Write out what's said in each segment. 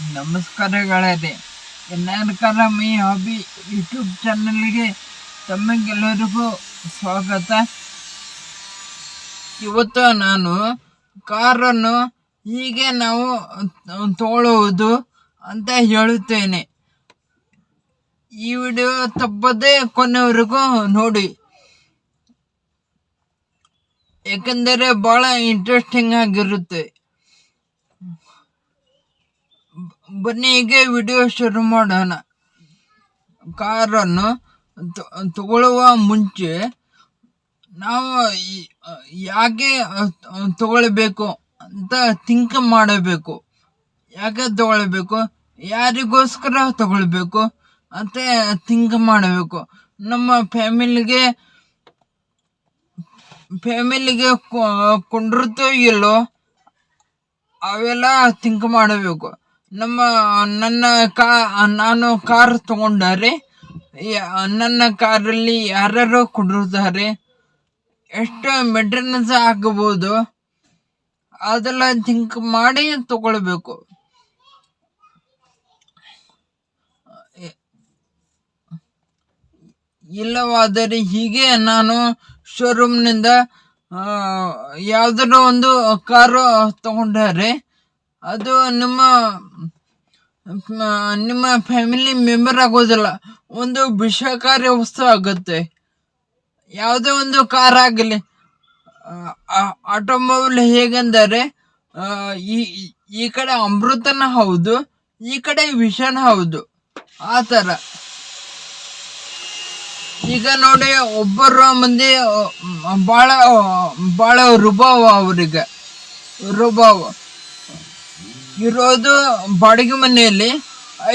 ನಮಸ್ಕಾರಗಳೇ ಎನ್ಆರ್ಕರ my hobby YouTube ಚಾನಲ್ಗೆ ತಮಗೆಲ್ಲರಿಗೂ ಸ್ವಾಗತ. ಇವತ್ತು ನಾನು ಕಾರನ್ನು ಹೀಗೆ ನಾವು ತೋಳುವುದು ಅಂತ ಹೇಳುತ್ತೇನೆ. ಈ ವಿಡಿಯೋ ತಪ್ಪದೇ ಕೊನೆವರೆಗೂ ನೋಡಿ. ಯಾಕೆಂದರೆ ಬಹಳ ಇಂಟ್ರೆಸ್ಟಿಂಗ್ ಆಗಿರುತ್ತೆ. ಬನ್ನಿ ವಿಡಿಯೋ ಶುರು ಮಾಡೋಣ. ಕಾರನ್ನು ತಗೊಳ್ಳುವ ಮುಂಚೆ ನಾವು ಯಾಕೆ ತಗೊಳ್ಬೇಕು ಅಂತ ಥಿಂಕ್ ಮಾಡಬೇಕು. ಯಾಕೆ ತಗೊಳ್ಬೇಕು? ಯಾರಿಗೋಸ್ಕರ ತಗೊಳ್ಬೇಕು ಅಂತ ಥಿಂಕ್ ಮಾಡಬೇಕು. ನಮ್ಮ ಫ್ಯಾಮಿಲಿಗೆ ಫ್ಯಾಮಿಲಿಗೆ ಕೊಂಡಿರುತ್ತೋ ಇಲ್ಲೋ ಅವೆಲ್ಲ ಥಿಂಕ್ ಮಾಡಬೇಕು. ನಮ್ಮ, ನನ್ನ ಕಾ, ನಾನು ಕಾರ್ ತಗೊಂಡರೆ ನನ್ನ ಕಾರಲ್ಲಿ ಯಾರ್ಯಾರು ಕುಡಿರ್ತಾರೆ. ಎಷ್ಟು ಮೇಂಟೆನೆನ್ಸ್ ಆಗಬಹುದು ಅದೆಲ್ಲ ಥಿಂಕ್ ಮಾಡಿ ತಗೊಳ್ಬೇಕು. ಇಲ್ಲವಾದರೆ ಹೀಗೆ ನಾನು ಶೋರೂಮ್ನಿಂದ ಯಾವುದಾದ್ರು ಒಂದು ಕಾರು ತಗೊಂಡರೆ ಅದು ನಿಮ್ಮ ನಿಮ್ಮ ಫ್ಯಾಮಿಲಿ ಮೆಂಬರ್ ಆಗೋದಿಲ್ಲ. ಒಂದು ವಿಷಕಾರಿ ವಸ್ತು ಆಗುತ್ತೆ. ಯಾವುದೇ ಒಂದು ಕಾರ್ ಆಗಲಿ ಆಟೋಮೊಬೈಲ್ ಹೇಗೆಂದರೆ ಈ, ಈ- ಕಡೆ ಅಮೃತನ ಹೌದು, ಈ ಕಡೆ ವಿಷನ ಹೌದು. ಆ ಥರ. ಈಗ ನೋಡಿ, ಒಬ್ಬರು ಮಂದಿ ಭಾಳ ಭಾಳ ರುಬಾವ ಅವರಿಗೆ. ರುಬಾವ. ಇರೋದು ಬಾಡಿಗೆ ಮನೆಯಲ್ಲಿ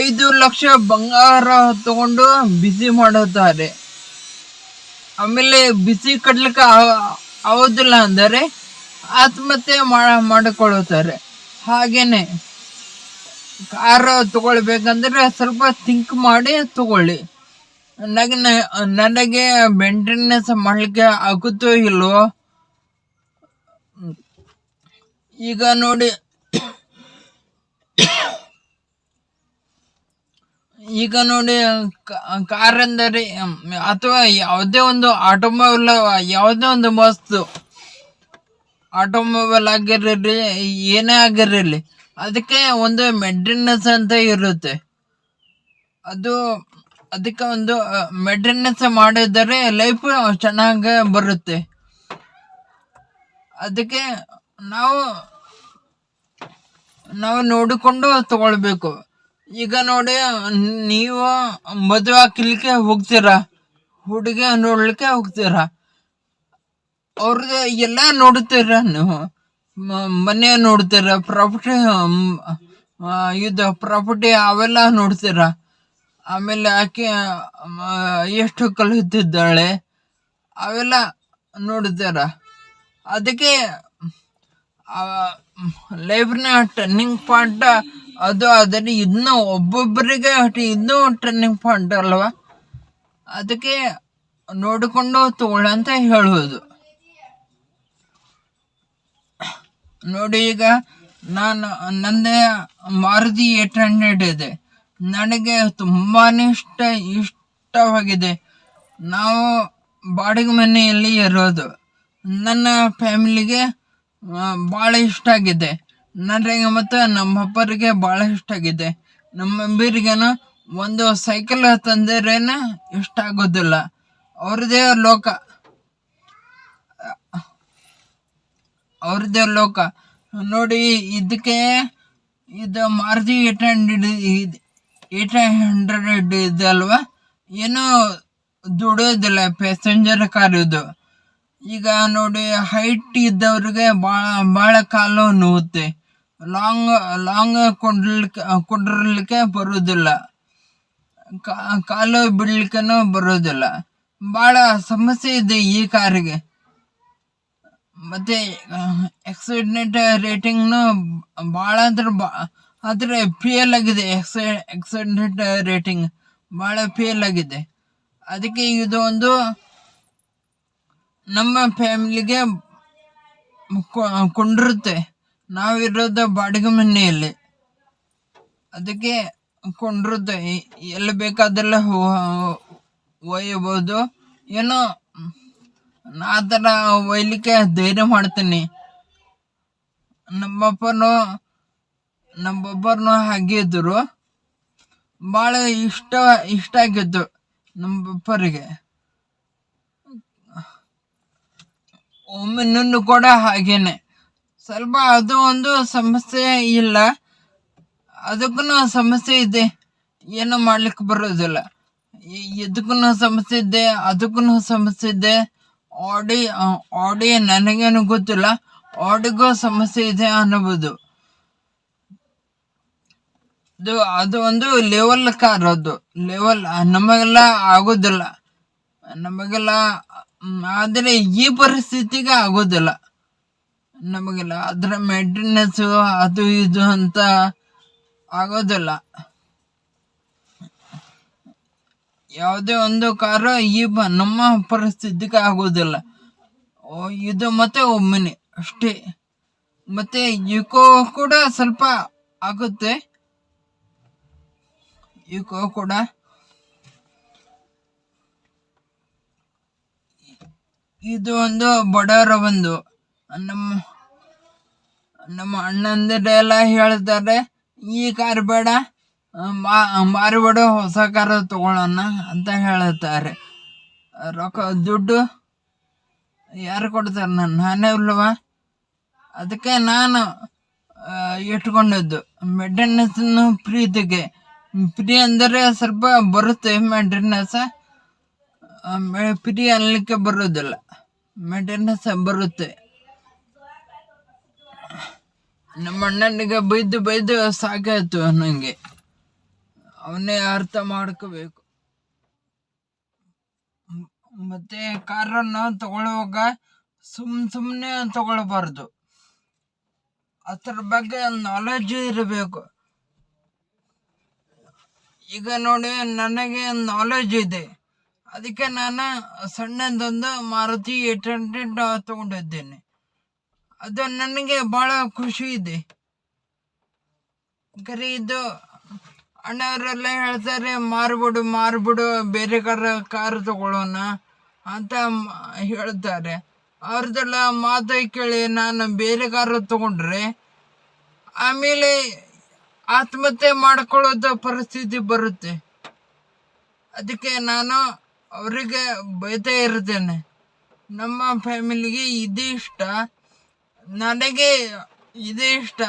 ಐದು ಲಕ್ಷ ಬಂಗಾರ ತಗೊಂಡು ಬಿಸಿ ಮಾಡುತ್ತಾರೆ. ಆಮೇಲೆ ಬಿಸಿ ಕಟ್ಲಿಕ್ಕೆ ಆಗೋದಿಲ್ಲ ಅಂದರೆ ಆತ್ಮಹತ್ಯೆ ಮಾಡಿಕೊಳ್ಳುತ್ತಾರೆ. ಹಾಗೇನೆ ಕಾರ್ ತಗೊಳ್ಬೇಕಂದ್ರೆ ಸ್ವಲ್ಪ ಥಿಂಕ್ ಮಾಡಿ ತಗೊಳ್ಳಿ. ನನಗೆ ನನಗೆ ಮೇಂಟೆನೆನ್ಸ್ ಮಾಡಲಿಕ್ಕೆ ಆಗುತ್ತೋ ಇಲ್ವೋ? ಈಗ ನೋಡಿ ಈಗ ನೋಡಿ ಕಾರ್ ಎಂದರೆ ಅಥವಾ ಯಾವುದೇ ಒಂದು ಆಟೋಮೊಬೈಲ್, ಯಾವುದೇ ಒಂದು ವಸ್ತು ಆಟೋಮೊಬೈಲ್ ಆಗಿರಲಿ, ಏನೇ ಆಗಿರಲಿ, ಅದಕ್ಕೆ ಒಂದು ಮೇಂಟೆನೆನ್ಸ್ ಅಂತ ಇರುತ್ತೆ. ಅದು ಅದಕ್ಕೆ ಒಂದು ಮೇಂಟೆನೆನ್ಸ್ ಮಾಡಿದರೆ ಲೈಫ್ ಚೆನ್ನಾಗಿ ಬರುತ್ತೆ. ಅದಕ್ಕೆ ನಾವು ನಾವು ನೋಡಿಕೊಂಡು ತಗೊಳ್ಬೇಕು. ಈಗ ನೋಡಿ, ನೀವು ಮದುವೆ ಹಾಕ್ಲಿಕ್ಕೆ ಹೋಗ್ತೀರಾ? ಹುಡುಗಿ ನೋಡ್ಲಿಕ್ಕೆ ಹೋಗ್ತೀರಾ? ಅವ್ರಿಗೆ ಎಲ್ಲ ನೋಡ್ತೀರ ನೀವು? ಮನೆ ನೋಡ್ತೀರ? ಪ್ರಾಪರ್ಟಿ ಇದು ಪ್ರಾಪರ್ಟಿ ಅವೆಲ್ಲ ನೋಡ್ತೀರ? ಆಮೇಲೆ ಆಕೆ ಎಷ್ಟು ಕಲಿತಿದ್ದಾಳೆ? ಅವೆಲ್ಲ ನೋಡ್ತೀರ? ಅದಕ್ಕೆ ಲೈಫ್ನ ಟರ್ನಿಂಗ್ ಪಾಯಿಂಟ್ ಅದು ಅದನ್ನು ಇನ್ನೂ ಒಬ್ಬೊಬ್ಬರಿಗೆ ಇನ್ನೂ ಟರ್ನಿಂಗ್ ಪಾಯಿಂಟ್ ಅಲ್ವಾ? ಅದಕ್ಕೆ ನೋಡಿಕೊಂಡು ತಗೊಳ್ಳ ಅಂತ ಹೇಳುವುದು. ನೋಡಿ ಈಗ ನಾನು ನಂದೇ ಮಾರುತಿ ಏಟ್ ಹಂಡ್ರೆಡ್ ಇದೆ. ನನಗೆ ತುಂಬಾ ಇಷ್ಟ, ಇಷ್ಟವಾಗಿದೆ. ನಾವು ಬಾಡಿಗೆ ಮನೆಯಲ್ಲಿ ಇರೋದು. ನನ್ನ ಫ್ಯಾಮಿಲಿಗೆ ಭಾಳ ಇಷ್ಟ ಆಗಿದೆ. ನನಗೆ ಮತ್ತು ನಮ್ಮ ಅಪ್ಪರಿಗೆ ಭಾಳ ಇಷ್ಟ ಆಗಿದೆ. ನಮ್ಮ ಅಮ್ಮರಿಗೇನು ಒಂದು ಸೈಕಲ್ ತಂದಿರೇನ ಇಷ್ಟ ಆಗೋದಿಲ್ಲ. ಅವ್ರದೇ ಲೋಕ. ಅವ್ರದೇ ಲೋಕ. ನೋಡಿ, ಇದಕ್ಕೆ ಇದು Maruti eight hundred eight hundred ಇದೆ ಅಲ್ವಾ? ಏನೂ ದುಡಿಯೋದಿಲ್ಲ ಪ್ಯಾಸೆಂಜರ್ ಕಾರ್ ಇದು. ಈಗ ನೋಡಿ ಹೈಟ್ ಇದ್ದವ್ರಿಗೆ ಭಾಳ ಭಾಳ ಕಾಲು ನೋವುತ್ತೆ. ಲಾಂಗ್ ಲಾಂಗ್ ಕೊಡ್ಲಿಕ್ಕೆ ಕೊಡಿರ್ಲಿಕ್ಕೆ ಬರೋದಿಲ್ಲ ಕಾಲು ಬಿಡ್ಲಿಕ್ಕೂ ಬರೋದಿಲ್ಲ ಭಾಳ ಸಮಸ್ಯೆ ಇದೆ ಈ ಕಾರಿಗೆ. ಮತ್ತೆ ಎಕ್ಸಿಡೆಂಟ್ ರೇಟಿಂಗ್ನು ಭಾಳ ಅಂದ್ರೆ ಬಾ, ಆದರೆ ಫೇಲ್ ಆಗಿದೆ. ಎಕ್ಸಿ ಎಕ್ಸಿಡೆಂಟ್ ರೇಟಿಂಗ್ ಭಾಳ ಫೇಲ್ ಆಗಿದೆ. ಅದಕ್ಕೆ ಇದು ಒಂದು ನಮ್ಮ ಫ್ಯಾಮಿಲಿಗೆ ಕೊಂಡಿರುತ್ತೆ. ನಾವಿರೋದು ಬಾಡಿಗೆ ಮನೆಯಲ್ಲಿ ಅದಕ್ಕೆ ಕೊಂಡಿರುತ್ತೆ ಎಲ್ಲಿ ಬೇಕಾದೆಲ್ಲ ಒಯ್ಯಬಹುದು ಏನೋ, ನಾ ಆ ಥರ ಒಯ್ಲಿಕ್ಕೆ ಧೈರ್ಯ ಮಾಡ್ತೀನಿ. ನಮ್ಮಪ್ಪನು ನಮ್ಮೊಬ್ಬರನ್ನು ಹಾಗೆ ಇದ್ದರು. ಭಾಳ ಇಷ್ಟ ಇಷ್ಟ ಆಗಿತ್ತು ನಮ್ಮಪ್ಪರಿಗೆ. ಒಮ್ಮೆ ಕೂಡ ಹಾಗೇನೆ. ಸ್ವಲ್ಪ ಅದು ಒಂದು ಸಮಸ್ಯೆ ಇಲ್ಲ. ಅದಕ್ಕೂ ಸಮಸ್ಯೆ ಇದೆ. ಏನು ಮಾಡ್ಲಿಕ್ಕೆ ಬರೋದಿಲ್ಲ. ಇದಕ್ಕೂ ಸಮಸ್ಯೆ ಇದೆ ಅದಕ್ಕೂ ಸಮಸ್ಯೆ ಇದೆ. ಆಡಿ ಆಡಿ ನನಗೇನು ಗೊತ್ತಿಲ್ಲ. ಆಡಿಗೂ ಸಮಸ್ಯೆ ಇದೆ ಅನ್ನಬಹುದು ಅದು ಅದು ಒಂದು ಲೆವೆಲ್ ಕಾರ್ ಅದು. ಲೆವೆಲ್ ನಮಗೆಲ್ಲ ಆಗೋದಿಲ್ಲ. ನಮಗೆಲ್ಲ ಆದರೆ ಈ ಪರಿಸ್ಥಿತಿಗೆ ಆಗೋದಿಲ್ಲ. ನಮಗೆಲ್ಲ. ಅದರ ಮೆಂಟೆನೆನ್ಸ್ ಅದು ಇದು ಅಂತ ಆಗೋದಿಲ್ಲ. ಯಾವುದೇ ಒಂದು ಕಾರು ಈ ಬ- ನಮ್ಮ ಪರಿಸ್ಥಿತಿಗೆ ಆಗೋದಿಲ್ಲ. ಓ, ಇದು ಮತ್ತೆ ಒಮ್ಮಿನಿ. ಅಷ್ಟೇ. ಮತ್ತೆ ಯುಕೋ ಕೂಡ ಸ್ವಲ್ಪ ಆಗುತ್ತೆ. ಯುಕೋ ಕೂಡ. ಇದು ಒಂದು ಬಡವರ ಒಂದು ನಮ್ಮ ನಮ್ಮ ಅಣ್ಣಂದಿರೆಲ್ಲ ಹೇಳ್ತಾರೆ, ಈ ಕಾರ್ ಬೇಡ ಮಾರಿಬಿಡು ಹೊಸ ಕಾರ್ ತಗೊಳ್ಳೋಣ ಅಂತ ಹೇಳುತ್ತಾರೆ ರೊಕ್ಕ, ದುಡ್ಡು ಯಾರು ಕೊಡ್ತಾರೆ? ನಾನು ನಾನೇ ಇಲ್ವ? ಅದಕ್ಕೆ ನಾನು ಇಟ್ಕೊಂಡದ್ದು. ಇಟ್ಕೊಂಡಿದ್ದು ಮೇಂಟೆನೆನ್ಸ್ ಪ್ರೀತಿಗೆ. ಫ್ರೀ ಅಂದರೆ ಸ್ವಲ್ಪ ಬರುತ್ತೆ ಮೇಂಟೆನೆನ್ಸ್ ಪ್ರೀ ಅನ್ಲಿಕ್ಕೆ ಬರೋದಿಲ್ಲ. ಮೇಂಟೆನೆನ್ಸ್ ಬರುತ್ತೆ. ನಮ್ಮ ಅಣ್ಣನಿಗೆ ಬೈದು ಬೈದು ಸಾಕಾಯ್ತು ನನಗೆ ಅವನ್ನೇ ಅರ್ಥ ಮಾಡ್ಕೋಬೇಕು. ಮತ್ತೆ ಕಾರನ್ನು ತಗೊಳ್ಳುವಾಗ ಸುಮ್ ಸುಮ್ಮನೆ ತಗೊಳ್ಬಾರ್ದು. ಅದ್ರ ಬಗ್ಗೆ ನಾಲೆಜ್ ಇರಬೇಕು. ಈಗ ನೋಡಿ ನನಗೆ ನಾಲೆಜ್ ಇದೆ. ಅದಕ್ಕೆ ನಾನು ಸಣ್ಣದೊಂದು ಮಾರುತಿ ಏಟ್ ಹಂಡ್ರೆಡ್ ತಗೊಂಡಿದ್ದೇನೆ. ಅದು ನನಗೆ ಭಾಳ ಖುಷಿ ಇದೆ. ಕರೆ ಇದು ಅಣ್ಣವರೆಲ್ಲ ಹೇಳ್ತಾರೆ, ಮಾರ್ಬಿಡು ಮಾರ್ಬಿಡು, ಬೇರೆ ಕಾರು ಕಾರ್ ತಗೊಳ್ಳೋಣ ಅಂತ ಹೇಳ್ತಾರೆ. ಅವ್ರದ್ದೆಲ್ಲ ಮಾತು ಕೇಳಿ ನಾನು ಬೇರೆ ಕಾರು ತಗೊಂಡ್ರೆ ಆಮೇಲೆ ಆತ್ಮಹತ್ಯೆ ಮಾಡ್ಕೊಳ್ಳೋದು ಪರಿಸ್ಥಿತಿ ಬರುತ್ತೆ. ಅದಕ್ಕೆ ನಾನು ಅವರಿಗೆ ಬೈತಾ ಇರ್ತೇನೆ. ನಮ್ಮ ಫ್ಯಾಮಿಲಿಗೆ ಇದೇ ಇಷ್ಟ. ನನಗೆ ಇದೇ ಇಷ್ಟ.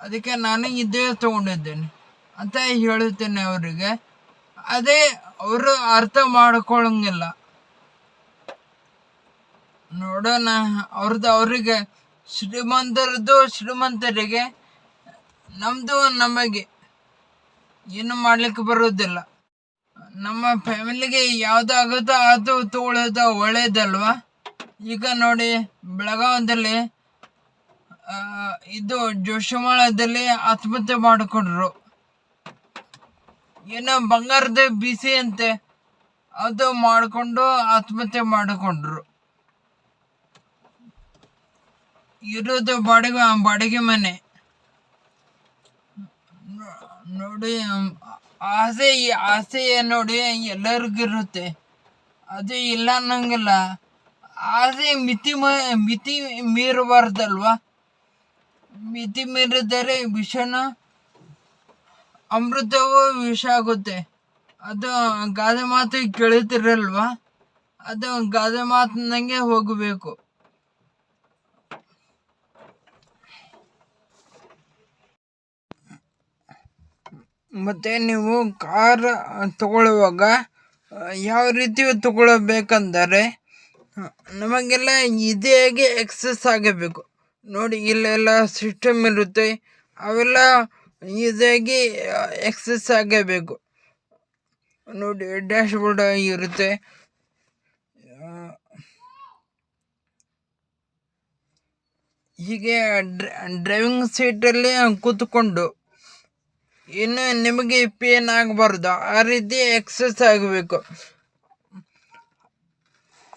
ಅದಕ್ಕೆ ನಾನು ಇದೇ ತಗೊಂಡಿದ್ದೇನೆ ಅಂತ ಹೇಳುತ್ತೇನೆ ಅವರಿಗೆ. ಅದೇ ಅವರು ಅರ್ಥ ಮಾಡ್ಕೊಳ್ಳಂಗಿಲ್ಲ ನೋಡೋಣ ಅವ್ರದ್ದು ಅವರಿಗೆ ಶ್ರೀಮಂತರದ್ದು ಶ್ರೀಮಂತರಿಗೆ ನಮ್ಮದು ನಮಗೆ ಏನು ಮಾಡ್ಲಿಕ್ಕೆ ಬರೋದಿಲ್ಲ. ನಮ್ಮ ಫ್ಯಾಮಿಲಿಗೆ ಯಾವುದಾಗುತ್ತೋ ಅದು ತಗೊಳ್ಳೋದು ಒಳ್ಳೇದಲ್ವಾ? ಈಗ ನೋಡಿ ಬೆಳಗಾವದಲ್ಲಿ ಇದು ಜೋಶಮಾಳದಲ್ಲಿ ಆತ್ಮಹತ್ಯೆ ಮಾಡಿಕೊಂಡ್ರು. ಏನೋ ಬಂಗಾರದ ಬಿಸಿ ಅಂತೆ. ಅದು ಮಾಡಿಕೊಂಡು ಆತ್ಮಹತ್ಯೆ ಮಾಡಿಕೊಂಡ್ರು. ಇರೋದು ಬಾಡಿಗೆ ಬಾಡಿಗೆ ಮನೆ. ನೋಡಿ, ಆಸೆ ಆಸೆ ನೋಡಿ ಎಲ್ಲರಿಗಿರುತ್ತೆ. ಅದು ಇಲ್ಲ ಅನ್ನಂಗಿಲ್ಲ. ಆಸೆ ಮಿತಿ ಮಿತಿ ಮೀರಬಾರ್ದಲ್ವಾ? ಮಿತಿ ಮೀರಿದರೆ ವಿಷನ ಅಮೃತವು ವಿಷ ಆಗುತ್ತೆ ಅದು ಗಾದೆ ಮಾತು ಕೇಳುತ್ತಿರಲ್ವಾ ಅದು ಗಾದೆ ಮಾತಿನಂಗೆ ಹೋಗಬೇಕು. ಮತ್ತು ನೀವು ಕಾರ್ ತಗೊಳ್ಳುವಾಗ ಯಾವ ರೀತಿ ತಗೊಳ್ಬೇಕಂದರೆ ನಮಗೆಲ್ಲ ಇದೇಗೆ ಎಕ್ಸಸ್ ಆಗಬೇಕು. ನೋಡಿ, ಇಲ್ಲೆಲ್ಲ ಸಿಸ್ಟಮ್ ಇರುತ್ತೆ. ಅವೆಲ್ಲ ಈಸಿಯಾಗಿ ಎಕ್ಸಸ್ ಆಗಬೇಕು. ನೋಡಿ ಡ್ಯಾಶ್ ಬೋರ್ಡ್ ಇರುತ್ತೆ ಹೀಗೆ ಡ್ರೈವಿಂಗ್ ಸೀಟಲ್ಲಿ ಕೂತ್ಕೊಂಡು, ಇನ್ನು ನಿಮಗೆ ಪೇನ್ ಆಗಬಾರ್ದು. ಆ ರೀತಿ ಎಕ್ಸಸ್ ಆಗಬೇಕು.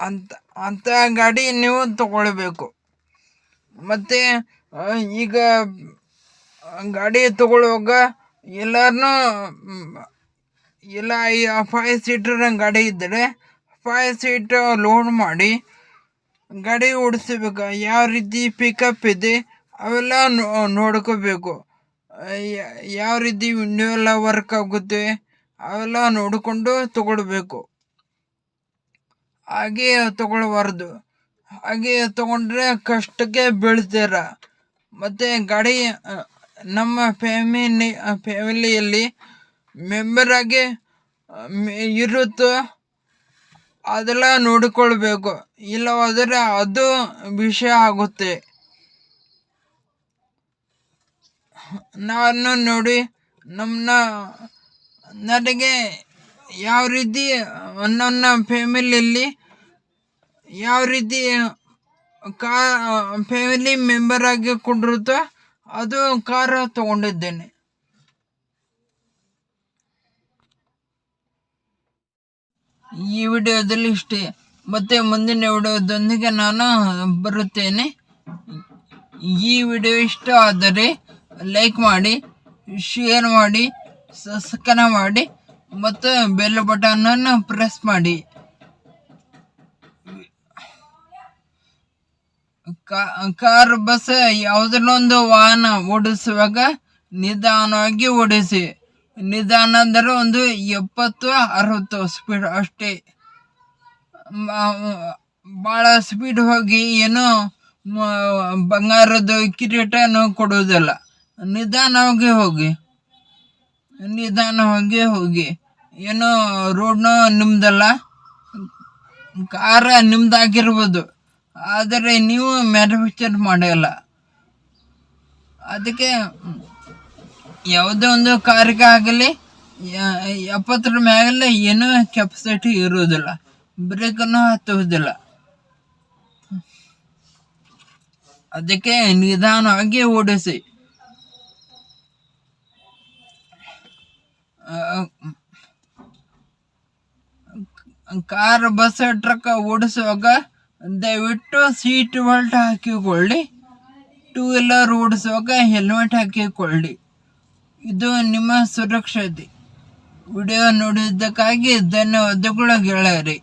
ಅಂತ ಅಂಥ ಗಾಡಿ ನೀವು ತಗೊಳ್ಬೇಕು. ಮತ್ತು ಈಗ ಗಾಡಿ ತಗೊಳ್ಳುವಾಗ ಎಲ್ಲರನ್ನೂ ಎಲ್ಲ ಈ ಫೈವ್ ಸೀಟರ್ ಗಾಡಿ ಇದ್ದರೆ, ಫೈವ್ ಸೀಟ್ ಲೋಡ್ ಮಾಡಿ ಗಾಡಿ ಓಡಿಸ್ಬೇಕು. ಯಾವ ರೀತಿ ಪಿಕಪ್ ಇದೆ, ಅವೆಲ್ಲ ನೋಡ್ಕೋಬೇಕು. ಯಾವ ರೀತಿ ವಿಂಡೋ ಎಲ್ಲ ವರ್ಕ್ ಆಗುತ್ತೆ, ಅವೆಲ್ಲ ನೋಡಿಕೊಂಡು ತಗೊಳ್ಬೇಕು. ಹಾಗೆ ತಗೊಳ್ಬಾರ್ದು. ಹಾಗೆ ತಗೊಂಡ್ರೆ ಕಷ್ಟಕ್ಕೆ ಬೀಳ್ತೀರ. ಮತ್ತು ಗಾಡಿ ನಮ್ಮ ಫ್ಯಾಮಿಲಿ ಫ್ಯಾಮಿಲಿಯಲ್ಲಿ ಮೆಂಬರ್ ಆಗಿ ಆ, ಮೆ- ಇರುತ್ತೋ. ಅದೆಲ್ಲ ನೋಡಿಕೊಳ್ಬೇಕು. ಇಲ್ಲವಾದರೆ ಅದು ವಿಷಯ ಆಗುತ್ತೆ. ನಾನು ನೋಡಿ ನಮ್ಮನ್ನ ನನಗೆ ಯಾವ ರೀತಿ ನನ್ನ ಫ್ಯಾಮಿಲಿಯಲ್ಲಿ ಯಾವ ರೀತಿ, ಕಾ ಫ್ಯಾಮಿಲಿ ಮೆಂಬರ್ ಆಗಿ ಕೊಟ್ಟಿರುತ್ತೋ ಅದು ಕಾರ್ ತಗೊಂಡಿದ್ದೇನೆ. ಈ ವಿಡಿಯೋದಲ್ಲಿ ಇಷ್ಟೇ. ಮತ್ತೆ ಮುಂದಿನ ವಿಡಿಯೋದೊಂದಿಗೆ ನಾನು ಬರುತ್ತೇನೆ. ಈ ವಿಡಿಯೋ ಇಷ್ಟ ಆದರೆ ಲೈಕ್ ಮಾಡಿ ಶೇರ್ ಮಾಡಿ ಸಬ್ಸ್ಕ್ರೈಬ್ ಮಾಡಿ, ಮತ್ತು ಬೆಲ್ ಬಟನನ್ನು ಪ್ರೆಸ್ ಮಾಡಿ. ಕಾರ್ ಬಸ್ ಯಾವುದನ್ನೊಂದು ವಾಹನ ಓಡಿಸುವಾಗ ನಿಧಾನವಾಗಿ ಓಡಿಸಿ. ನಿಧಾನ ಅಂದರೆ ಒಂದು ಎಪ್ಪತ್ತು ಅರವತ್ತು ಸ್ಪೀಡ್ ಅಷ್ಟೇ. ಭಾಳ ಸ್ಪೀಡ್ ಹೋಗಿ ಏನು ಬಂಗಾರದ ಕಿರೀಟನೂ ಕೊಡುವುದಿಲ್ಲ. ನಿಧಾನವಾಗಿ ಹೋಗಿ. ನಿಧಾನವಾಗಿ ಹೋಗಿ. ಏನು ರೋಡ್ನು ನಿಮ್ದಲ್ಲ. ಕಾರ ನಿಮ್ದಾಗಿರ್ಬೋದು. ಆದರೆ ನೀವು ಮ್ಯಾನುಫ್ಯಾಕ್ಚರ್ ಮಾಡಲ್ಲ. ಅದಕ್ಕೆ ಯಾವುದೇ ಒಂದು ಕಾರ್ಯಕ್ಕೆ ಆಗಲಿ ಎಪ್ಪತ್ತರ ಮ್ಯಾಗಲ್ಲ ಏನೂ ಕೆಪಾಸಿಟಿ ಇರುವುದಿಲ್ಲ. ಬ್ರೇಕನ್ನು ಹತ್ತುವುದಿಲ್ಲ. ಅದಕ್ಕೆ ನಿಧಾನವಾಗಿ ಓಡಿಸಿ. ಕಾರ್ ಬಸ್ ಟ್ರಕ್ ಓಡಿಸುವಾಗ ದಯವಿಟ್ಟು ಸೀಟ್ ಬೆಲ್ಟ್ ಹಾಕಿಕೊಳ್ಳಿ. ಟೂ ವೀಲರ್ ಓಡಿಸುವಾಗ ಹೆಲ್ಮೆಟ್ ಹಾಕಿಕೊಳ್ಳಿ. ಇದು ನಿಮ್ಮ ಸುರಕ್ಷತೆ. ವಿಡಿಯೋ ನೋಡಿದ್ದಕ್ಕಾಗಿ ಧನ್ಯವಾದಗಳು ಗೆಳೆಯರಿ.